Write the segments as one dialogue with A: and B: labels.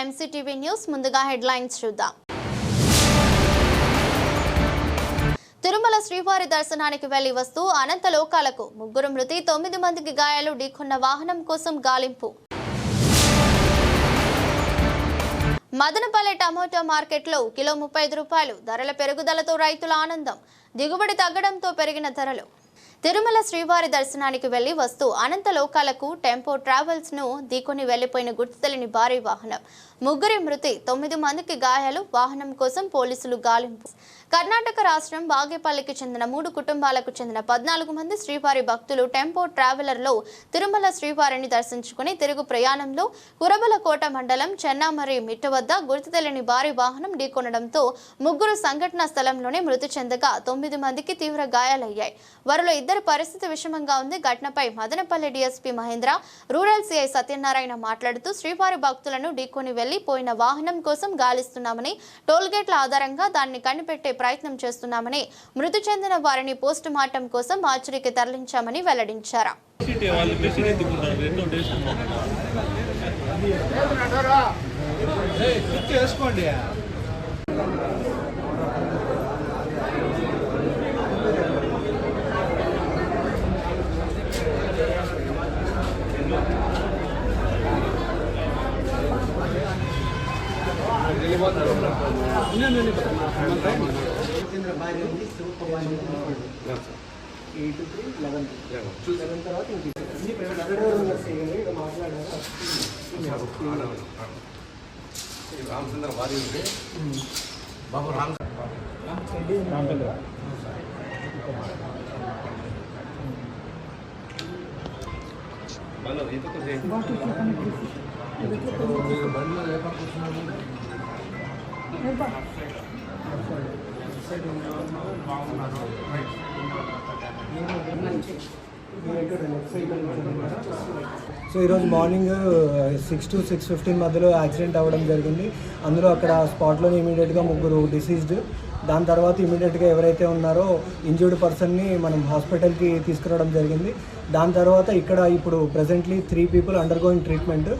A: MCTV news ముందుగా headlines చూద్దాం. తిరుమల శ్రీవారి దర్శనానికి వెళ్ళి వస్తూ అనంత లోకాలకు ముగ్గురు మృతి తొమ్మిది మందికి గాయాలు ఢీకొన్న వాహనం కోసం గాలింపు. మదనపల్లె టమోటా మార్కెట్లో కిలో ముప్పై ఐదు రూపాయలు ధరల పెరుగుదలతో రైతుల ఆనందం. దిగుబడి తగ్గడంతో పెరిగిన ధరలు. తిరుమల శ్రీవారి దర్శనానికి వెళ్ళి వస్తూ అనంత లోకాలకు టెంపో ట్రావెల్స్ను దీకొని వెళ్ళిపోయిన గుర్తుతెలిని భారీ వాహనం. ముగ్గురి మృతి తొమ్మిది మందికి గాయాలు. వాహనం కోసం పోలీసులు గాలింపు కర్ణాటక రాష్ట్రం బాగేపల్లికి చెందిన మూడు కుటుంబాలకు చెందిన పద్నాలుగు మంది శ్రీవారి భక్తులు టెంపో ట్రావెలర్లో తిరుమల శ్రీవారిని దర్శించుకుని తిరుగు ప్రయాణంలో కురబలకోట మండలం చెన్నామరి మిట్ట వద్ద గుర్తు తెలియని భారీ వాహనం ఢీకొనడంతో ముగ్గురు సంఘటనా స్థలంలోనే మృతి చెందగా తొమ్మిది మందికి తీవ్ర గాయాలయ్యాయి. వారిలో ఇద్దరి పరిస్థితి విషమంగా ఉంది. ఘటనపై Madanapalli DSP Mahendra rural CI Satyanarayana మాట్లాడుతూ శ్రీవారి భక్తులను ఢీకొని వెళ్ళి పోయిన వాహనం కోసం గాలిస్తున్నామని టోల్గేట్ల ఆధారంగా దాన్ని కనిపెట్టే ప్రయత్నం చేస్తున్నామని మృతి చెందిన వారిని పోస్టు మార్టం కోసం ఆచరికి తరలించామని వెల్లడించారు.
B: సిటీ వాళ్ళు మెషిన్ డేస్
C: వేసుకోండి ఎయిట్ త్రీ లెవెన్ లెవెన్ తర్వాత ఇంటికి ఇది ప్రైవేట్ అక్కడ ఓనర్స్ ఇక్కడ మాట్లాడారా
D: రామచంద్ర వారి ఉంది
C: సో ఈరోజు morning six to six fifteen మధ్యలో యాక్సిడెంట్ అవ్వడం జరిగింది. అందులో అక్కడ స్పాట్లోనే ఇమీడియట్గా ముగ్గురు డిసీజ్డ్ దాని తర్వాత ఇమీడియట్గా ఎవరైతే ఉన్నారో ఇంజూర్డ్ పర్సన్ని మనం హాస్పిటల్కి తీసుకురావడం జరిగింది. దాని తర్వాత ఇక్కడ ఇప్పుడు presently three people undergoing treatment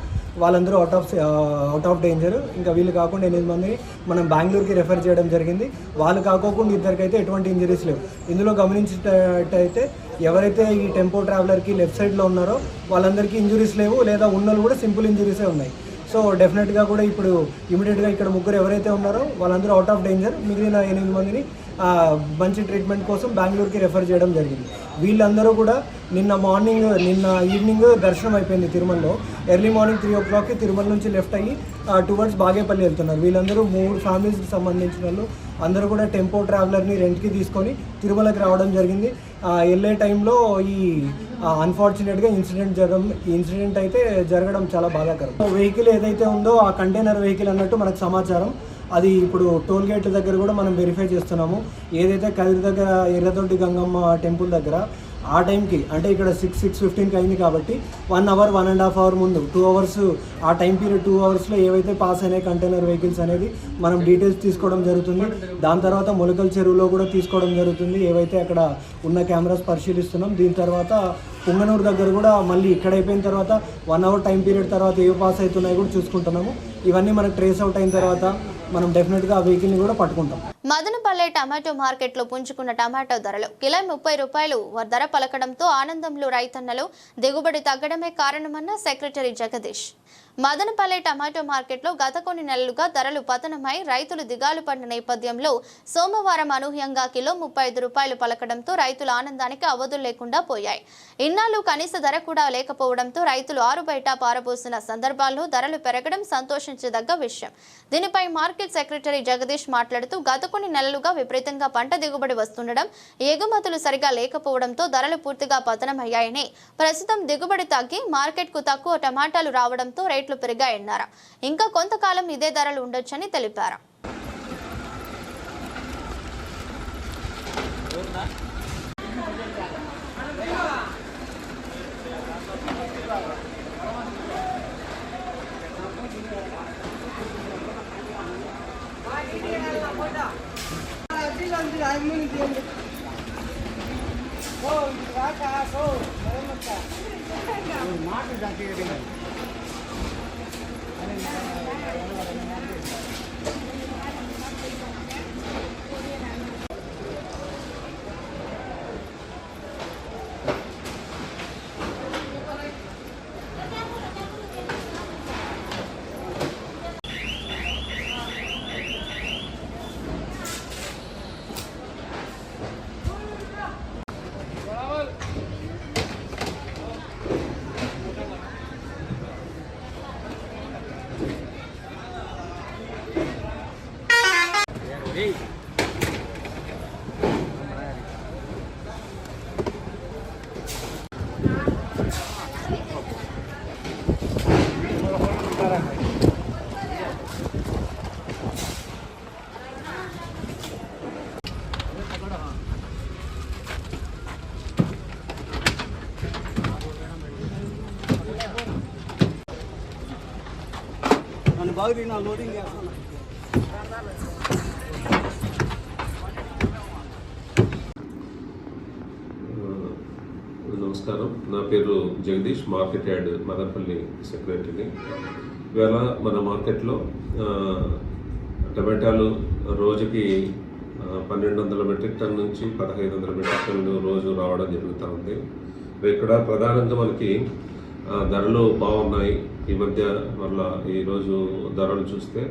C: వాళ్ళందరూ out of out of danger ఇంకా వీళ్ళు కాకుండా ఎనిమిది మందిని మనం బెంగళూరుకి రెఫర్ చేయడం జరిగింది. వాళ్ళు కాకోకుండా ఇద్దరికైతే ఎటువంటి ఇంజరీస్ లేవు. ఇందులో గమనించేటట్టయితే ఎవరైతే ఈ టెంపో ట్రావెలర్కి లెఫ్ట్ సైడ్లో ఉన్నారో వాళ్ళందరికీ ఇంజరీస్ లేవు లేదా ఉన్నోళ్ళు కూడా సింపుల్ ఇంజరీసే ఉన్నాయి. సో డెఫినెట్గా కూడా ఇప్పుడు ఇమీడియట్గా ఇక్కడ ముగ్గురు ఎవరైతే ఉన్నారో వాళ్ళందరూ అవుట్ ఆఫ్ డేంజర్ మిగిలిన ఎనిమిది మందిని మంచి ట్రీట్మెంట్ కోసం బెంగళూరుకి రెఫర్ చేయడం జరిగింది. వీళ్ళందరూ కూడా నిన్న మార్నింగ్ నిన్న ఈవినింగ్ దర్శనం అయిపోయింది తిరుమలలో. ఎర్లీ మార్నింగ్ త్రీ ఓ క్లాక్కి తిరుమల నుంచి లెఫ్ట్ అయ్యి టువర్డ్స్ బాగేపల్లి వెళ్తున్నారు. వీళ్ళందరూ మూడు ఫ్యామిలీస్కి సంబంధించిన వాళ్ళు. అందరూ కూడా టెంపో ట్రావెలర్ని రెంట్కి తీసుకొని తిరుమలకి రావడం జరిగింది. వెళ్ళే టైంలో ఈ అన్ఫార్చునేట్గా ఇన్సిడెంట్ జరగడం ఇన్సిడెంట్ అయితే జరగడం చాలా బాధాకరం. వెహికల్ ఏదైతే ఉందో ఆ కంటైనర్ వెహికల్ అన్నట్టు మనకు సమాచారం. అది ఇప్పుడు టోల్ గేట్ల దగ్గర కూడా మనం వెరిఫై చేస్తున్నాము. ఏదైతే కదిరి దగ్గర ఎర్రదొడ్డి గంగమ్మ టెంపుల్ దగ్గర ఆ టైంకి అంటే ఇక్కడ సిక్స్ సిక్స్ ఫిఫ్టీన్కి అయింది కాబట్టి one hour one and half hour ముందు టూ అవర్స్ ఆ టైం పీరియడ్ టూ అవర్స్లో ఏవైతే పాస్ అయినాయి కంటైనర్ వెహికల్స్ అనేది మనం డీటెయిల్స్ తీసుకోవడం జరుగుతుంది. దాని తర్వాత మొలకల చెరువులో కూడా తీసుకోవడం జరుగుతుంది. ఏవైతే అక్కడ ఉన్న కెమెరాస్ పరిశీలిస్తున్నాం. దీని తర్వాత పుంగనూరు దగ్గర కూడా మళ్ళీ ఇక్కడ అయిపోయిన తర్వాత వన్ అవర్ టైం పీరియడ్ తర్వాత ఏవి పాస్ అవుతున్నాయో కూడా చూసుకుంటున్నాము. ఇవన్నీ మనకు ట్రేస్ అవుట్ అయిన తర్వాత మనం డెఫినెట్గా ఆ వెహికల్ని కూడా పట్టుకుంటాం.
A: మదనపల్లె టమాటో మార్కెట్లో పుంజుకున్న టమాటో ధరలు కిలో ముప్పై రూపాయలు. ధర పలకడంతో ఆనందంలో రైతన్నలు దిగుబడి తగ్గడమే కారణమన్న సెక్రటరీ జగదీష్. మదనపల్లె టమాటో మార్కెట్లో గత కొన్ని నెలలుగా ధరలు పతనమై రైతులు దిగాలు పడిన నేపథ్యంలో సోమవారం అనూహ్యంగా కిలో ముప్పై ఐదు రూపాయలు పలకడంతో రైతుల ఆనందానికి అవధులు లేకుండా పోయాయి. ఇన్నాళ్ళు కనీస ధర కూడా లేకపోవడంతో రైతులు ఆరు బయట పారబోసిన సందర్భాల్లో ధరలు పెరగడం సంతోషించదగ్గ విషయం. దీనిపై మార్కెట్ సెక్రటరీ జగదీష్ మాట్లాడుతూ గత కొన్ని నెలలుగా విపరీతంగా పంట దిగుబడి వస్తుండడం ఎగుమతులు సరిగా లేకపోవడంతో ధరలు పూర్తిగా పతనమయ్యాయని ప్రస్తుతం దిగుబడి తగ్గి మార్కెట్కు తక్కువ టమాటాలు రావడంతో రేట్లు పెరిగాయన్నారు. ఇంకా కొంతకాలం ఇదే ధరలు ఉండొచ్చని తెలిపారు.
C: మాట
E: 何? నమస్కారం Market yard Madanapalli సెక్రటరీని ఇవాళ మన మార్కెట్లో టమాటాలు రోజుకి పన్నెండు వందల మెట్రిక్ టన్ నుంచి పదహైదు వందల మెట్రిక్ టన్ను రోజు రావడం జరుగుతూ ఉంది. ఇక్కడ ప్రధానంగా మనకి ధరలు బాగున్నాయి. ఈ మధ్య మళ్ళా ఈరోజు ధరలు చూస్తే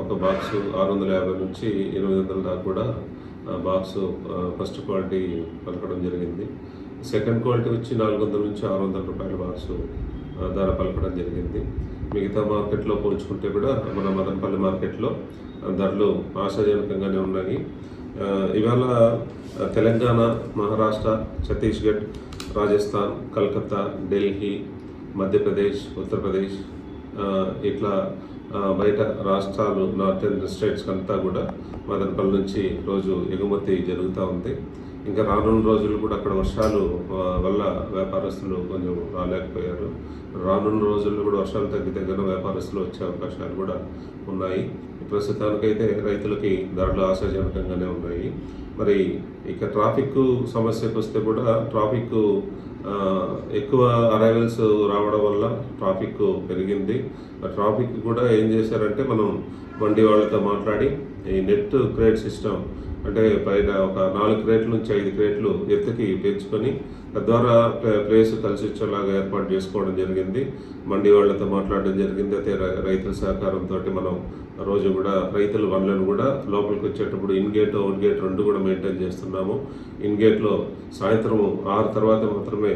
E: ఒక బాక్స్ ఆరు వందల యాభై నుంచి ఎనిమిది వందల దాకా కూడా బాక్స్ ఫస్ట్ క్వాలిటీ పలకడం జరిగింది. సెకండ్ క్వాలిటీ వచ్చి నాలుగు వందల నుంచి ఆరు వందల రూపాయల బాక్స్ ధర పలకడం జరిగింది. మిగతా మార్కెట్లో పోల్చుకుంటే కూడా మన మదనపల్లి మార్కెట్లో ధరలు ఆశాజనకంగానే ఉన్నాయి. ఇవాళ తెలంగాణ మహారాష్ట్ర ఛత్తీస్గఢ్ రాజస్థాన్ కలకత్తా ఢిల్లీ మధ్యప్రదేశ్ ఉత్తరప్రదేశ్ ఇట్లా బయట రాష్ట్రాలు నార్థన్ స్టేట్స్ అంతా కూడా మదనపల్లి నుంచి రోజు ఎగుమతి జరుగుతూ ఉంది. ఇంకా రానున్న రోజులు కూడా అక్కడ వర్షాలు వల్ల వ్యాపారస్తులు కొంచెం రాలేకపోయారు. రానున్న రోజుల్లో కూడా వర్షాలు తగ్గితే కనుక వ్యాపారస్తులు వచ్చే అవకాశాలు కూడా ఉన్నాయి. ప్రస్తుతానికైతే రైతులకి ధరలు ఆశాజనకంగానే ఉన్నాయి. మరి ఇక ట్రాఫిక్ సమస్యకు వస్తే కూడా ట్రాఫిక్ ఎక్కువ అరైవల్స్ రావడం వల్ల ట్రాఫిక్ పెరిగింది. ఆ ట్రాఫిక్ కూడా ఏం చేశారంటే మనం బండి వాళ్ళతో మాట్లాడి ఈ నెట్ క్రేట్ సిస్టమ్ అంటే పైన ఒక నాలుగు క్రేట్ల నుంచి ఐదు క్రేట్లు ఎత్తుకి పెంచుకొని తద్వారా ప్లేస్ కలిసి వచ్చేలాగా ఏర్పాటు చేసుకోవడం జరిగింది. మండి వాళ్ళతో మాట్లాడడం జరిగింది. అయితే రైతుల సహకారంతో మనం రోజు కూడా రైతుల వనలను కూడా లోపలికి వచ్చేటప్పుడు ఇన్ గేట్ అవుట్ గేట్ రెండు కూడా మెయింటైన్ చేస్తున్నాము. ఇన్ గేట్లో సాయంత్రం ఆరు తర్వాత మాత్రమే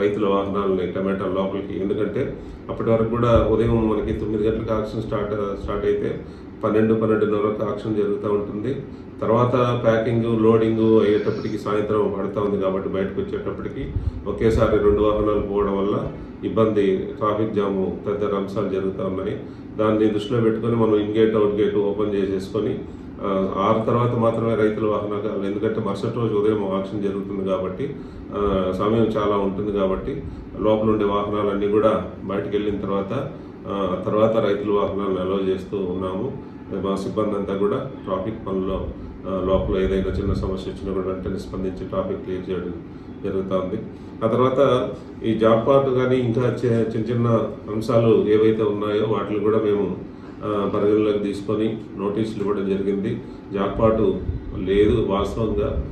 E: రైతుల వాహనాలని టమాటా లోపలికి. ఎందుకంటే అప్పటి వరకు కూడా ఉదయం మనకి తొమ్మిది గంటలకు ఆక్షన్ స్టార్ట్ స్టార్ట్ అయితే పన్నెండు పన్నెండున్నర వరకు ఆక్షన్ జరుగుతూ ఉంటుంది. తర్వాత ప్యాకింగ్ లోడింగ్ అయ్యేటప్పటికి సాయంత్రం పడుతూ ఉంది కాబట్టి బయటకు వచ్చేటప్పటికి ఒకేసారి రెండు వాహనాలు పోవడం వల్ల ఇబ్బంది ట్రాఫిక్ జాము తదితర అంశాలు జరుగుతూ ఉన్నాయి. దాన్ని దృష్టిలో పెట్టుకొని మనం in gate out gate open చేసేసుకొని ఆరు తర్వాత మాత్రమే రైతుల వాహనాలు ఎందుకంటే మరుసటి రోజు ఉదయం ఆక్షన్ జరుగుతుంది కాబట్టి సమయం చాలా ఉంటుంది కాబట్టి లోపల ఉండే వాహనాలన్నీ కూడా బయటకు వెళ్ళిన తర్వాత తర్వాత రైతుల వాహనాలను అలో చేస్తూ ఉన్నాము. మా సిబ్బంది అంతా కూడా ట్రాఫిక్ పనుల్లో లోపల ఏదైనా చిన్న సమస్య వచ్చినా కూడా వెంటనే స్పందించి ట్రాఫిక్ క్లియర్ చేయడం జరుగుతూ ఉంది. ఆ తర్వాత ఈ జాబ్ పార్ట్ కానీ ఇంకా చి- చిన్న చిన్న అంశాలు ఏవైతే ఉన్నాయో వాటిని కూడా మేము పరిగణలోకి తీసుకొని నోటీసులు ఇవ్వడం జరిగింది. జాక్పాటు లేదు వాస్తవంగా.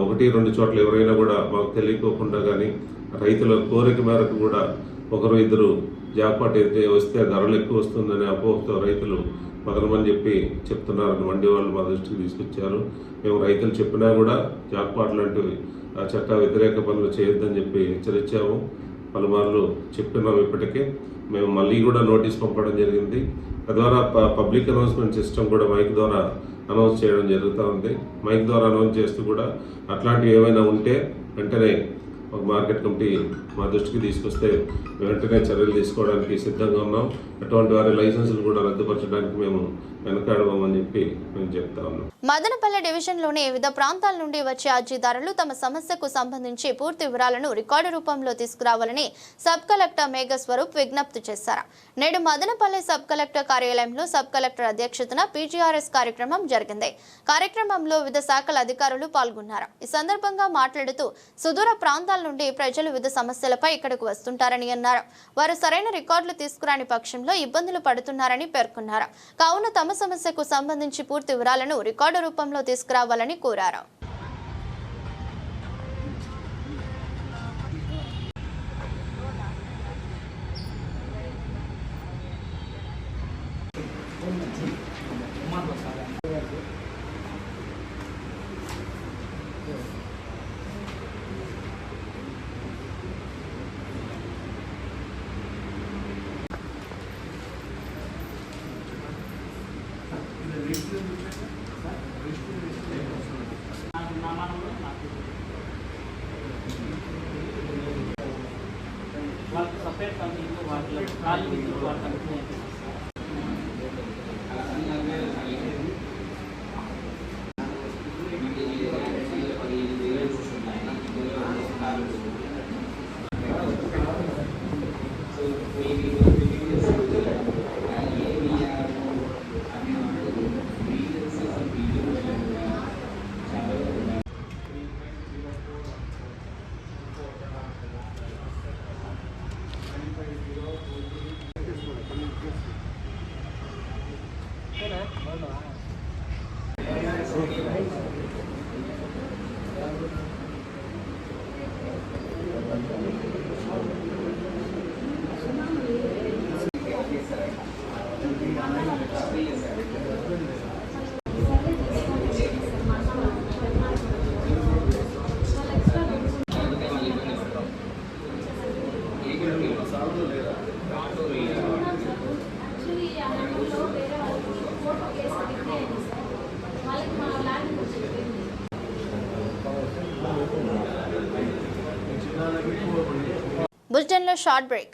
E: ఒకటి రెండు చోట్ల ఎవరైనా కూడా మాకు తెలియకోకుండా కానీ రైతుల కోరిక మేరకు కూడా ఒకరు ఇద్దరు జాక్పాట్ అయితే వస్తే ధరలు ఎక్కువ వస్తుందనే అపోహతో రైతులు పదనమని చెప్పి చెప్తున్నారని మండి వాళ్ళు మా దృష్టికి తీసుకొచ్చారు. మేము రైతులు చెప్పినా కూడా జాక్పాట్ లాంటివి ఆ చట్ట వ్యతిరేక పనులు చేయొద్దని చెప్పి హెచ్చరించాము. పలుమార్లు చెప్పినాం ఇప్పటికే. మేము మళ్ళీ కూడా నోటీస్ పంపడం జరిగింది. తద్వారా ప- పబ్లిక్ అనౌన్స్మెంట్ సిస్టమ్ కూడా మైక్ ద్వారా అనౌన్స్ చేయడం జరుగుతూ ఉంది. మైక్ ద్వారా అనౌన్స్ చేస్తూ కూడా అట్లాంటివి ఏమైనా ఉంటే వెంటనే ఒక మార్కెట్ కమిటీ మా దృష్టికి తీసుకొస్తే వెంటనే చర్యలు తీసుకోవడానికి సిద్ధంగా ఉన్నాం. అటువంటి వారి లైసెన్సులు కూడా రద్దుపరచడానికి మేము వెనకాడమని చెప్పి మేము చెప్తా ఉన్నాం.
A: మదనపల్లె డివిజన్లోని వివిధ ప్రాంతాల నుండి వచ్చే అర్జీదారులు తమ సమస్యకు సంబంధించి పూర్తి వివరాలను రికార్డు రూపంలో తీసుకురావాలని సబ్ కలెక్టర్ మేఘస్వరూప్ విజ్ఞప్తి చేశారు. నేడు మదనపల్లె సబ్ కలెక్టర్ కార్యాలయంలో సబ్ కలెక్టర్ అధ్యక్షతన పీజీఆర్ఎస్ కార్యక్రమం జరిగింది. కార్యక్రమంలో వివిధ శాఖల అధికారులు పాల్గొన్నారు. ఈ సందర్భంగా మాట్లాడుతూ సుదూర ప్రాంతాల ప్రాంతాల నుండి ప్రజలు వివిధ సమస్యలపై ఇక్కడకు వస్తుంటారని అన్నారు. వారు సరైన రికార్డులు తీసుకురాని పక్షంలో ఇబ్బందులు పడుతున్నారని పేర్కొన్నారు. కావున తమ సమస్యకు సంబంధించి పూర్తి వివరాలను రికార్డు రూపంలో తీసుకురావాలని కోరారు.
F: काले
A: బులెటిన్లో short break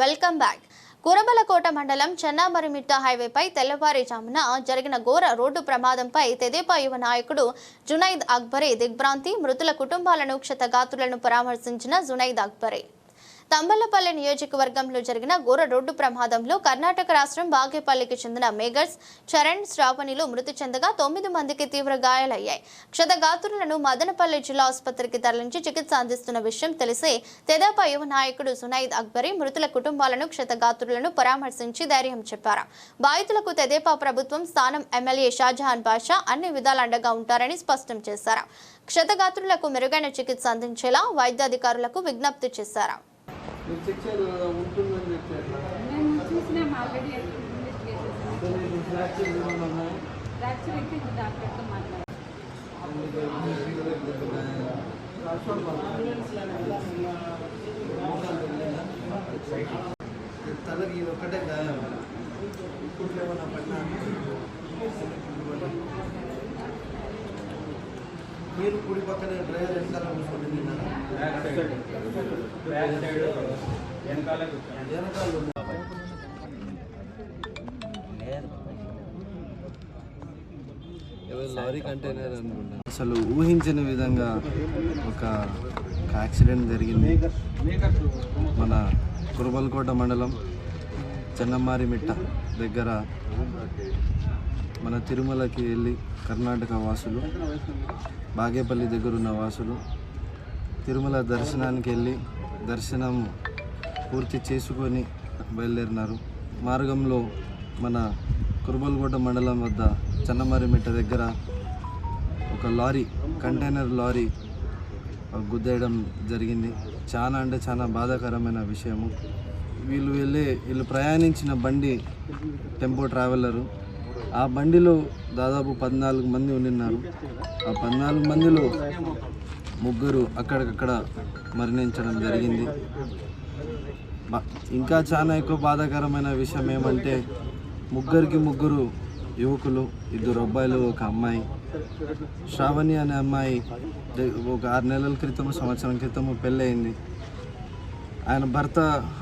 A: Welcome back. Kurabalakota మండలం చెన్నామరిమిట్ట హైవేపై తెల్లవారుజామున జరిగిన ఘోర రోడ్డు ప్రమాదంపై తెదేపా యువ నాయకుడు జునైద్ అక్బరే దిగ్భ్రాంతి మృతుల కుటుంబాలను క్షతగాతులను పరామర్శించిన జునైద్ అక్బరే. తంబలపల్లి నియోజకవర్గంలో జరిగిన ఘోర రోడ్డు ప్రమాదంలో కర్ణాటక రాష్ట్రం బాగేపల్లికి చెందిన మేఘర్స్ చరణ్ శ్రావణిలో మృతి చెందగా తొమ్మిది మందికి తీవ్ర గాయాలయ్యాయి. క్షతగాతులను మదనపల్లి జిల్లా ఆసుపత్రికి తరలించి చికిత్స అందిస్తున్న విషయం తెలిసి తెదాపా యువ నాయకుడు సునైద్ అక్బరీ మృతుల కుటుంబాలను క్షతగాతులను పరామర్శించి ధైర్యం చెప్పారు. బాధితులకు తెదేపా ప్రభుత్వం స్థానం ఎమ్మెల్యే షాజహాన్ బాషా అన్ని విధాల అండగా ఉంటారని స్పష్టం చేశారు. క్షతగాత్రులకు మెరుగైన చికిత్స అందించేలా వైద్యాధికారులకు విజ్ఞప్తి చేశారు.
G: మేము చూసినాం ఆల్రెడీ ఫ్రాక్చర్ అయితే ఇంకా డాక్టర్తో మాట్లాడాలి
D: తలకి ఇది ఒక్కటే గాయం ఇప్పుడు ఏమన్నా పడినా మీరు కుడి పక్కనే డ్రైవర్ వెనకాల వెనకాల లారీ కంటైనర్ అనుకుంటా. అసలు ఊహించిన విధంగా ఒక యాక్సిడెంట్ జరిగింది. మన కురబల్కోట మండలం చెన్నమ్మారిమిట్ట దగ్గర మన తిరుమలకి వెళ్ళి కర్ణాటక వాసులు బాగేపల్లి దగ్గర ఉన్న వాసులు తిరుమల దర్శనానికి వెళ్ళి దర్శనం పూర్తి చేసుకొని బయలుదేరినారు. మార్గంలో మన కురబల్కోట మండలం వద్ద చెన్నమారిమిట్ట దగ్గర ఒక లారీ కంటైనర్ లారీ గుద్దేయడం జరిగింది. చాలా అంటే చాలా బాధాకరమైన విషయము. వీళ్ళు వెళ్ళే వీళ్ళు ప్రయాణించిన బండి టెంపో ట్రావెలరు. ఆ బండిలో దాదాపు పద్నాలుగు మంది ఉండిన్నారు. ఆ పద్నాలుగు మందిలో ముగ్గురు అక్కడికక్కడ మరణించడం జరిగింది. ఇంకా చాలా ఎక్కువ బాధాకరమైన విషయం ఏమంటే ముగ్గురికి ముగ్గురు యువకులు ఇద్దరు అబ్బాయిలు ఒక అమ్మాయి. శ్రావణి అనే అమ్మాయి ఒక ఆరు నెలల క్రితం సంవత్సరం క్రితం పెళ్ళయింది. ఆయన భర్త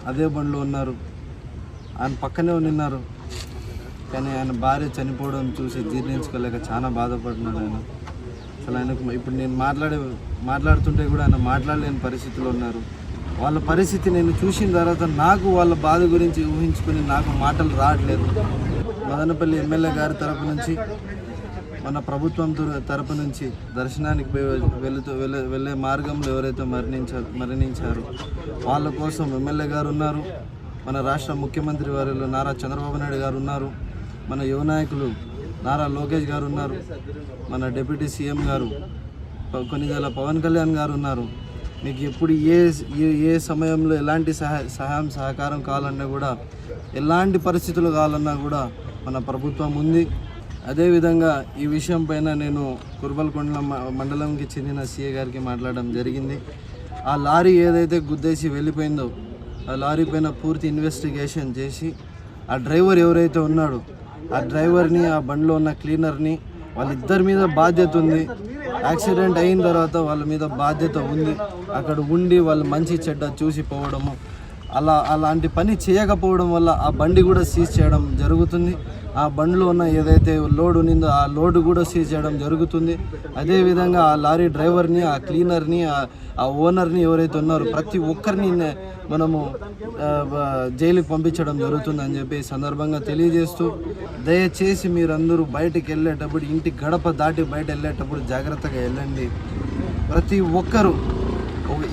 D: అదే బండిలో ఉన్నారు. ఆయన పక్కనే ఉన్నారు. కానీ ఆయన భార్య చనిపోవడం చూసి జీర్ణించుకోలేక చాలా బాధపడుతున్నాడు ఆయన. అసలు ఆయనకు ఇప్పుడు నేను మాట్లాడే మాట్లాడుతుంటే కూడా ఆయన మాట్లాడలేని పరిస్థితిలో ఉన్నారు. వాళ్ళ పరిస్థితి నేను చూసిన తర్వాత నాకు వాళ్ళ బాధ గురించి ఊహించుకుని నాకు మాటలు రావట్లేదు. మదనపల్లి ఎమ్మెల్యే గారి తరపు నుంచి మన ప్రభుత్వం తరపు నుంచి దర్శనానికి వెళుతూ వెళ్ళే వెళ్ళే మార్గంలో ఎవరైతే మరణించారు మరణించారు వాళ్ళ కోసం ఎమ్మెల్యే గారు ఉన్నారు. మన రాష్ట్ర ముఖ్యమంత్రి వారిలో నారా చంద్రబాబు నాయుడు గారు ఉన్నారు. మన యువ నాయకులు నారా లోకేష్ గారు ఉన్నారు. మన డిప్యూటీ సీఎం గారు కొన్ని కొన్నిదల పవన్ కళ్యాణ్ గారు ఉన్నారు. మీకు ఎప్పుడు ఏ ఏ- ఏ సమయంలో ఎలాంటి సహాయ సహాయం సహకారం కావాలన్నా కూడా ఎలాంటి పరిస్థితులు కావాలన్నా కూడా మన ప్రభుత్వం ఉంది. అదేవిధంగా ఈ విషయం పైన నేను కుర్బల్కొండ మండలంకి చెందిన సీఏ గారికి మాట్లాడడం జరిగింది. ఆ లారీ ఏదైతే గుద్దేసి వెళ్ళిపోయిందో ఆ లారీ పైన పూర్తి ఇన్వెస్టిగేషన్ చేసి ఆ డ్రైవర్ ఎవరైతే ఉన్నాడో ఆ డ్రైవర్ని ఆ బండిలో ఉన్న క్లీనర్ని వాళ్ళిద్దరి మీద బాధ్యత ఉంది. యాక్సిడెంట్ అయిన తర్వాత వాళ్ళ మీద బాధ్యత ఉంది. అక్కడ ఉండి వాళ్ళు మంచి చెడ్డ చూసి పోవడము. అలా అలాంటి పని చేయకపోవడం వల్ల ఆ బండి కూడా సీజ్ చేయడం జరుగుతుంది. ఆ బండ్లో ఉన్న ఏదైతే లోడ్ ఉన్నిందో ఆ లోడ్ కూడా సీజ్ చేయడం జరుగుతుంది. అదేవిధంగా ఆ లారీ డ్రైవర్ని ఆ క్లీనర్ని ఆ- ఓనర్ని ఎవరైతే ఉన్నారో ప్రతి ఒక్కరిని మనము జైలుకి పంపించడం జరుగుతుంది అని చెప్పి సందర్భంగా తెలియజేస్తూ దయచేసి మీరందరూ బయటికి వెళ్ళేటప్పుడు ఇంటి గడప దాటి బయట వెళ్ళేటప్పుడు జాగ్రత్తగా వెళ్ళండి. ప్రతి ఒక్కరూ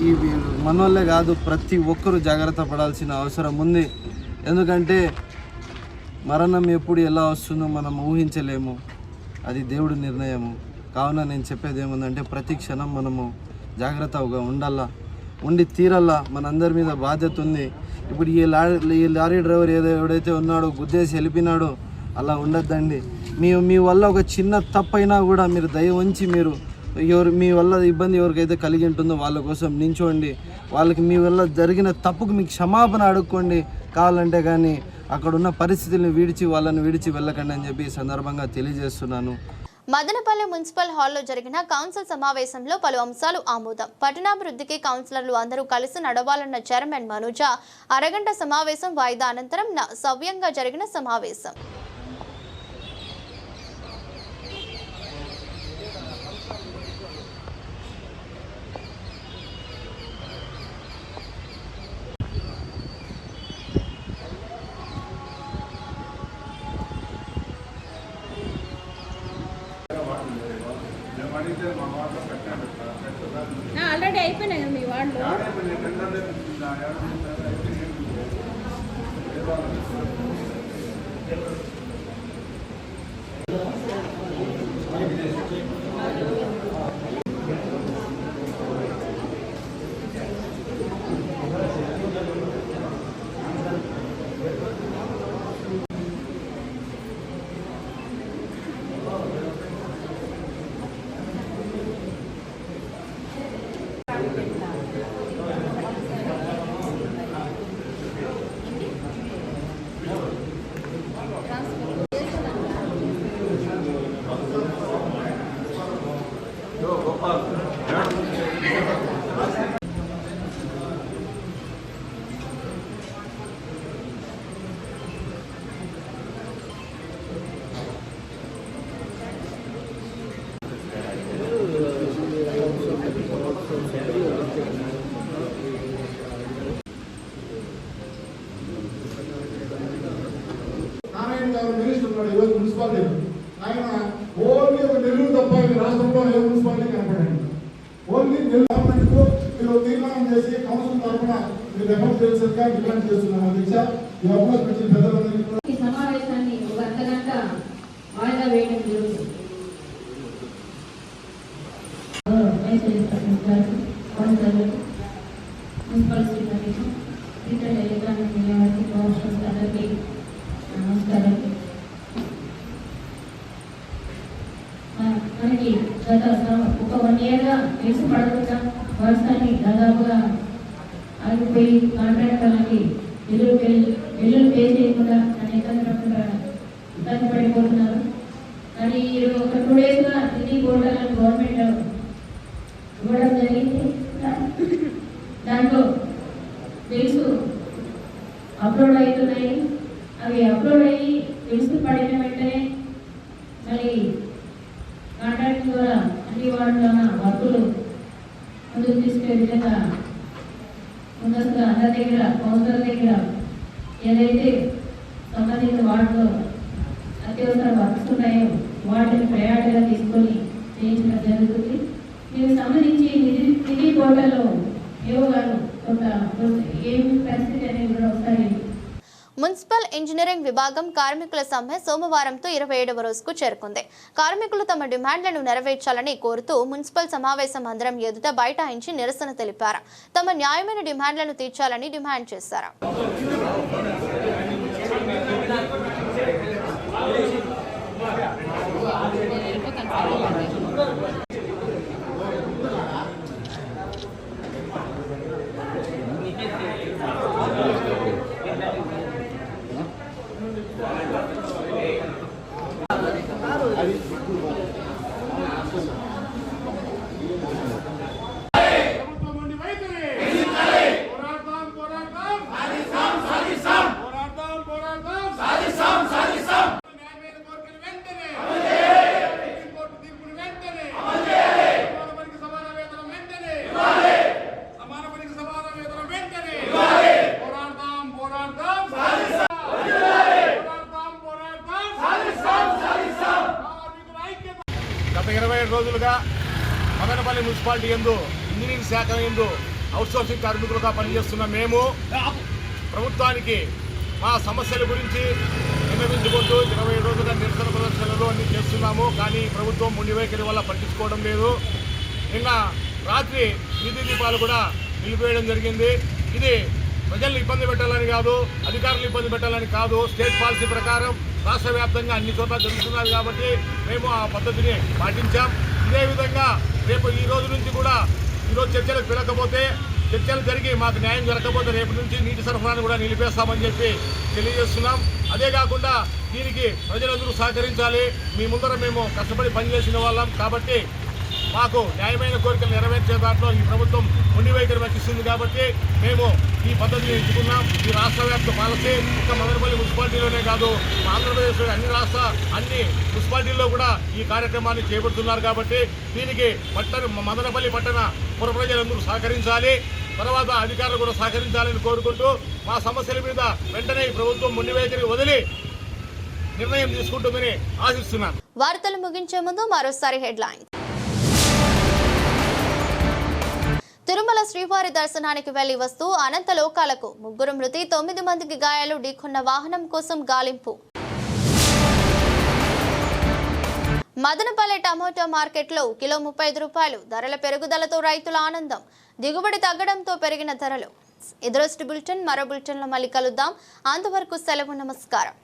D: ఈ ఈ మనోళ్ళే కాదు ప్రతి ఒక్కరూ జాగ్రత్త పడాల్సిన అవసరం ఉంది. ఎందుకంటే మరణం ఎప్పుడు ఎలా వస్తుందో మనం ఊహించలేము. అది దేవుడి నిర్ణయము. కావున నేను చెప్పేది ఏముందంటే ప్రతి క్షణం మనము జాగ్రత్తగా ఉండాలా. ఉండి తీరల్లా మనందరి మీద బాధ్యత ఉంది. ఇప్పుడు ఈ లారీ ఈ లారీ డ్రైవర్ ఏదో ఎవడైతే ఉన్నాడో గుద్దేసి వెళ్ళిపోయినాడో అలా ఉండద్దండి. మీ మీ వల్ల ఒక చిన్న తప్పైనా కూడా మీరు దయ ఉంచి మీరు ఎవరు మీ వల్ల ఇబ్బంది ఎవరికైతే కలిగి ఉంటుందో వాళ్ళ కోసం నించోండి. వాళ్ళకి మీ వల్ల జరిగిన తప్పుకు మీకు క్షమాపణ అడుక్కోండి. కావాలంటే కానీ అక్కడ ఉన్న పరిస్థితుల్ని విడిచి వాళ్ళని విడిచి వెళ్ళకండి అని చెప్పి ఈ సందర్భంగా తెలియజేస్తున్నాను.
A: మదనపల్లె మున్సిపల్ హాల్లో జరిగిన కౌన్సిల్ సమావేశంలో పలు అంశాలు ఆమోదం. పట్టణాభివృద్ధికి కౌన్సిలర్లు అందరూ కలిసి నడవాలన్న చైర్మన్ మనోజ అరగంట సమావేశం వాయిదా అనంతరం సవ్యంగా జరిగిన సమావేశం
G: ఆల్రెడీ అయిపోయినాయి కదా మీ వాళ్ళు
H: నారాయణ గారు మినిస్టర్ ఉన్నాడు ఈరోజు మున్సిపాలిటీ ఆయన ఓన్లీ ఒక నెల్లూరు తప్ప ఈ రాష్ట్రంలో ఏ మున్సిపాలిటీ కనపడండి ఓన్లీ నెల్లూరు గవర్నమెంట్కు మీరు తీర్మానం చేసి కౌన్సిల్ తరఫున మీరు ఎఫర్ట్ చేసేదిగా డిమాండ్ చేస్తున్నాం. అధ్యక్ష ఈ అవకాశం ఇచ్చిన పెద్దలందరికీ కూడా
G: సమావేశాన్ని ఒక అర్ధగంట వాయిదా వేయడం జరుగుతుంది. మున్సిపల్ ఇతర ఎలక్ట్రానిక్ మీడియా వారికి ప్రొఫెషనల్స్ అందరికీ నమస్కారం మన- మనకి గత ఒక వన్ ఇయర్గా ఎక్స్ పడుతున్న వర్షాన్ని దాదాపుగా ఆగిపోయి కాంట్రాక్ట్ వాళ్ళకి బిల్లులు పే బిల్లులు పే చేయకుండా నన్ను ఇబ్బంది పడకుండా ఇబ్బంది పడిపోతున్నారు. కానీ ఈ ఒక టూ డేస్గా ఢిల్లీ బోర్డర్లను గవర్నమెంట్ ఇవ్వడం జరిగింది. దాంట్లో బిల్స్ అప్లోడ్ అవుతున్నాయి అవి అప్లోడ్ అయ్యి బిల్స్ పడిన వెంటనే మరి కాంట్రాక్ట్ ద్వారా అన్ని వార్డుల వర్కులు ముందుకు తీసుకెళ్ళే విధంగా ముందస్తుగా అందరి దగ్గర కౌన్సిలర్ దగ్గర ఏదైతే సంబంధిత వార్డులో అత్యవసర వర్క్స్ ఉన్నాయో వాటిని ప్రయారిటీగా తీసుకొని చేయించడం జరుగుతుంది దీనికి సంబంధించి నిధి నిధి పోర్టల్లో ఏవో గారు కొంత ఏమి పరిస్థితి అనేది కూడా ఒకసారి
A: మున్సిపల్ ఇంజనీరింగ్ విభాగం కార్మికుల సమ్మె సోమవారంతో ఇరవై ఏడవ రోజుకు చేరుకుంది. కార్మికులు తమ డిమాండ్లను నెరవేర్చాలని కోరుతూ మున్సిపల్ సమావేశం మందిరం ఎదుట బైఠాయించి నిరసన తెలిపారు. తమ న్యాయమైన డిమాండ్లను తీర్చాలని డిమాండ్ చేశారు.
H: ప్రభుత్వం
I: మున్సిపాలిటీ ఎందు ఇంజనీరింగ్ శాఖ ఎందు అవుట్సోర్సింగ్ కార్మికులుగా పనిచేస్తున్న మేము ప్రభుత్వానికి మా సమస్యల గురించి విన్నవించుకుంటూ ఇరవై రోజుల నిరసన ప్రదర్శనలు అన్ని చేస్తున్నాము. కానీ ప్రభుత్వం ముండి వైఖరి వల్ల పట్టించుకోవడం లేదు. నిన్న రాత్రి వీధి దీపాలు కూడా నిలిపివేయడం జరిగింది. ఇది ప్రజల్ని ఇబ్బంది పెట్టాలని కాదు అధికారులు ఇబ్బంది పెట్టాలని కాదు. స్టేట్ పాలసీ ప్రకారం రాష్ట్ర వ్యాప్తంగా అన్ని చోట్ల జరుగుతున్నారు కాబట్టి మేము ఆ పద్ధతిని పాటించాం. ఇదే విధంగా రేపు ఈ రోజు నుంచి కూడా ఈరోజు చర్చలకు పిలకపోతే చర్చలు జరిగి మాకు న్యాయం జరగకపోతే రేపు నుంచి నీటి సరఫరాను కూడా నిలిపేస్తామని చెప్పి తెలియజేస్తున్నాం. అదే కాకుండా దీనికి ప్రజలందరూ సహకరించాలి. మీ ముందర మేము కష్టపడి పనిచేసిన వాళ్ళం కాబట్టి మాకు న్యాయమైన కోరికలు నెరవేర్చే దాంట్లో ఈ ప్రభుత్వం ఉండి వైఖరి వహిస్తుంది కాబట్టి మేము ఈ పద్ధతిని ఎంచుకున్నాం. ఈ రాష్ట్ర వ్యాప్త పాలసీ ఒక మదనపల్లి మున్సిపాలిటీలోనే కాదు ఆంధ్రప్రదేశ్లో అన్ని రాష్ట్ర అన్ని మున్సిపాలిటీల్లో కూడా ఈ కార్యక్రమాన్ని చేపడుతున్నారు కాబట్టి దీనికి పట్టణ మదనపల్లి పట్టణ పుర ప్రజలందరూ సహకరించాలి. తర్వాత అధికారులు కూడా సహకరించాలని కోరుకుంటూ మా సమస్యల మీద వెంటనే ఈ ప్రభుత్వం ముండి వైఖరి వదిలి నిర్ణయం తీసుకుంటుందని ఆశిస్తున్నాను.
A: వార్తలు ముగించే ముందు మరోసారి హెడ్లైన్ తిరుమల శ్రీవారి దర్శనానికి వెళ్ళి వస్తూ అనంత లోకాలకు ముగ్గురు మృతి తొమ్మిది మందికి గాయాలు ఢీకొన్న వాహనం కోసం గాలింపు. మదనపల్లె టమోటా మార్కెట్లో కిలో ముప్పై ఐదు రూపాయలు ధరల పెరుగుదలతో రైతుల ఆనందం. దిగుబడి తగ్గడంతో పెరిగిన ధరలు. ఎదురొస్ట్ బులెటిన్ మరో బులెటిన్లో మళ్ళీ కలుద్దాం. అంతవరకు సెలవు నమస్కారం.